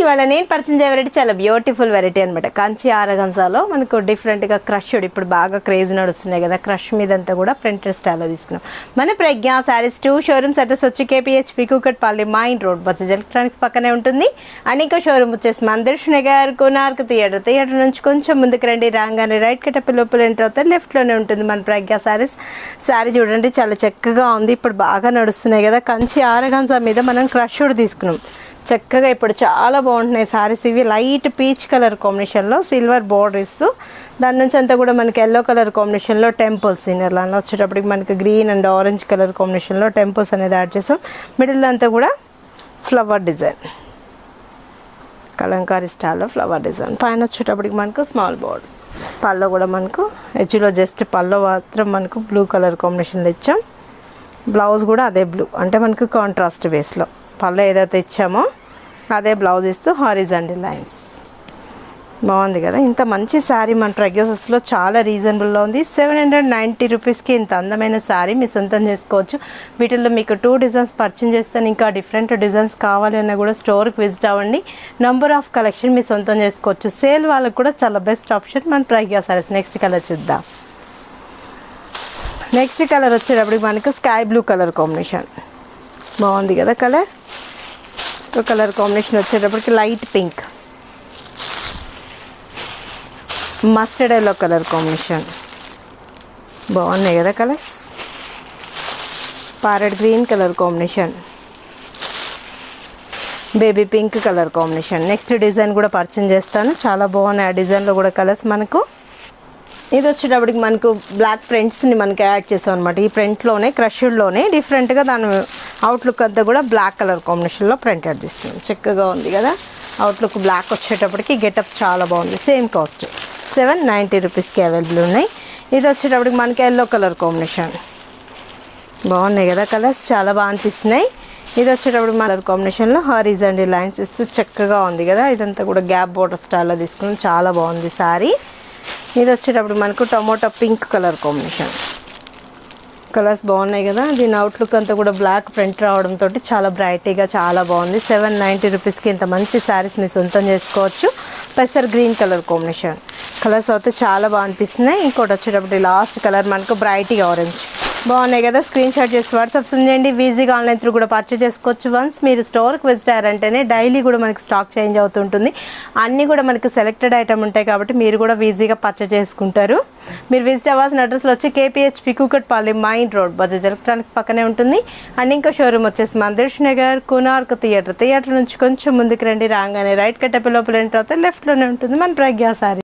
ఇవాళ నేను పరిచయం వెరైటీ చాలా బ్యూటిఫుల్ వెరైటీ అనమాట కంచి ఆరగంజాలో మనకు డిఫరెంట్గా క్రష్డ్ ఇప్పుడు బాగా క్రేజ్ నడుస్తున్నాయి కదా క్రష్ మీద అంతా కూడా ప్రింటెడ్ స్టైల్లో తీసుకున్నాం. మన Pragna sarees two showrooms address వచ్చి KPHB Kukatpally main road Bajaj electronics పక్కనే ఉంటుంది. అండ్ ఇంకో షోరూమ్ వచ్చేసి మందిర్ష్ నగర్ కోనార్క్ థియేటర్ థియేటర్ నుంచి కొంచెం ముందుకు రండి. రాగానే రైట్ కట్టపి లోపల ఎంటర్ అవుతారు లెఫ్ట్లోనే ఉంటుంది మన ప్రజ్ఞ శారీస్ శారీ చూడండి చాలా చక్కగా ఉంది. ఇప్పుడు బాగా నడుస్తున్నాయి కదా. కంచి ఆరగంజా మీద మనం క్రష్డ్ తీసుకున్నాం. చక్కగా ఇప్పుడు చాలా బాగుంటున్నాయి సారీస్. ఇవి లైట్ పీచ్ కలర్ కాంబినేషన్లో సిల్వర్ బోర్డర్ ఇస్తూ దాని నుంచి అంతా కూడా మనకి ఎల్లో కలర్ కాంబినేషన్లో టెంపుల్స్ ఇన్నర్ వచ్చేటప్పటికి మనకి గ్రీన్ అండ్ ఆరెంజ్ కలర్ కాంబినేషన్లో టెంపుల్స్ అనేది యాడ్ చేసాం. మిడిల్లో అంతా కూడా ఫ్లవర్ డిజైన్ కలంకారీ స్టైల్లో ఫ్లవర్ డిజైన్ పైన వచ్చేటప్పటికి మనకు స్మాల్ బోర్డ్ పళ్ళు కూడా మనకు ఎడ్జ్లో జస్ట్ పళ్ళు మాత్రం మనకు బ్లూ కలర్ కాంబినేషన్లో ఇచ్చాం. బ్లౌజ్ కూడా అదే బ్లూ అంటే మనకు కాంట్రాస్ట్ బేస్లో పళ్ళు ఏదైతే ఇచ్చామో అదే బ్లౌజ్ ఇస్తూ హారిజండల్ లైన్స్ బాగుంది కదా? ఇంత మంచి శారీ మన ప్రెగ్నెన్సీస్లో చాలా రీజనబుల్లో ఉంది. సెవెన్ హండ్రెడ్ నైంటీ రూపీస్కి ఇంత అందమైన శారీ మీ సొంతం చేసుకోవచ్చు. వీటిల్లో మీకు టూ డిజైన్స్ పర్చేజ్ చేస్తే ఇంకా డిఫరెంట్ డిజైన్స్ కావాలి అన్నా కూడా స్టోర్కి విజిట్ అవ్వండి. నంబర్ ఆఫ్ కలెక్షన్ మీ సొంతం చేసుకోవచ్చు. సేల్ వాళ్ళకి కూడా చాలా బెస్ట్ ఆప్షన్ మన ప్రజ్ఞా సారీస్ నెక్స్ట్ కలర్ చూద్దాం. నెక్స్ట్ కలర్ వచ్చేటప్పటికి మనకు స్కై బ్లూ కలర్ కాంబినేషన్ బాగుంది కదా కలర్ కలర్ కాంబినేషన్ వచ్చేటప్పటికి light pink. Mustard yellow colour combination. బాగున్నాయి కదా colours? Parrot green colour combination. Baby pink colour combination. Next design కూడా పర్చేజ్ చేస్తాను. చాలా బాగున్నాయి ఆ డిజైన్లో కూడా కలర్స్ మనకు. ఇది వచ్చేటప్పటికి మనకు బ్లాక్ ప్రింట్స్ని మనకి యాడ్ చేసాం అనమాట ఈ ప్రింట్లోనే క్రష్డ్లోనే డిఫరెంట్గా దాని అవుట్లుక్ అంతా కూడా బ్లాక్ కలర్ కాంబినేషన్లో ప్రింట్ యాడ్ చక్కగా ఉంది కదా? అవుట్లుక్ బ్లాక్ వచ్చేటప్పటికి గెటప్ చాలా బాగుంది. సేమ్ కాస్ట్ సెవెన్ నైంటీ రూపీస్కి అవైలబుల్ ఉన్నాయి. ఇది వచ్చేటప్పటికి మనకి ఎల్లో కలర్ కాంబినేషన్ బాగున్నాయి కదా కలర్స్ చాలా బాగా అనిపిస్తున్నాయి. ఇది వచ్చేటప్పుడు కలర్ కాంబినేషన్లో హారిజండి లైన్స్ ఇస్తూ చక్కగా ఉంది కదా? ఇదంతా కూడా గ్యాప్ బోర్డర్ స్టైల్లో తీసుకున్నాం. చాలా బాగుంది సారీ. ఇది వచ్చేటప్పుడు మనకు tomato pink colour combination colours బాగున్నాయి కదా? దీని అవుట్లుక్ అంతా కూడా బ్లాక్ ప్రింట్ రావడంతో చాలా బ్రైటీగా చాలా బాగుంది. సెవెన్ నైంటీ రూపీస్కి ఇంత మంచి శారీస్ మీరు సొంతం చేసుకోవచ్చు. పెసర్ గ్రీన్ కలర్ కాంబినేషన్ కలర్స్ అయితే చాలా బాగా అనిపిస్తున్నాయి. ఇంకోటి వచ్చేటప్పుడు లాస్ట్ కలర్ మనకు బ్రైటీ ఆరెంజ్ బాగున్నాయి కదా స్క్రీన్ షాట్ చేసి వాట్సాప్ చేయండి. ఈజీగా ఆన్లైన్ త్రూ కూడా పర్చేస్ చేసుకోవచ్చు. వన్స్ మీరు స్టోర్కి విజిట్ అయ్యారంటేనే డైలీ కూడా మనకి స్టాక్ చేంజ్ అవుతుంటుంది. అన్నీ కూడా మనకి సెలెక్టెడ్ ఐటమ్ ఉంటాయి కాబట్టి మీరు కూడా ఈజీగా పర్చేస్ చేసుకుంటారు. మీరు విజిట్ అవ్వాల్సిన అడ్రస్లో వచ్చి KPH Kukatpally main road Bajaj electronics పక్కనే ఉంటుంది. అండ్ ఇంకో షోరూమ్ వచ్చేసి మందిర్ష్ నగర్ కునార్క్ థియేటర్ థియేటర్ నుంచి కొంచెం ముందుకు రండి రాగానే రైట్ కట్టపి లోపల ఎంటర్ అవుతే లెఫ్ట్లోనే ఉంటుంది. మన ప్రజ్ఞా సారీ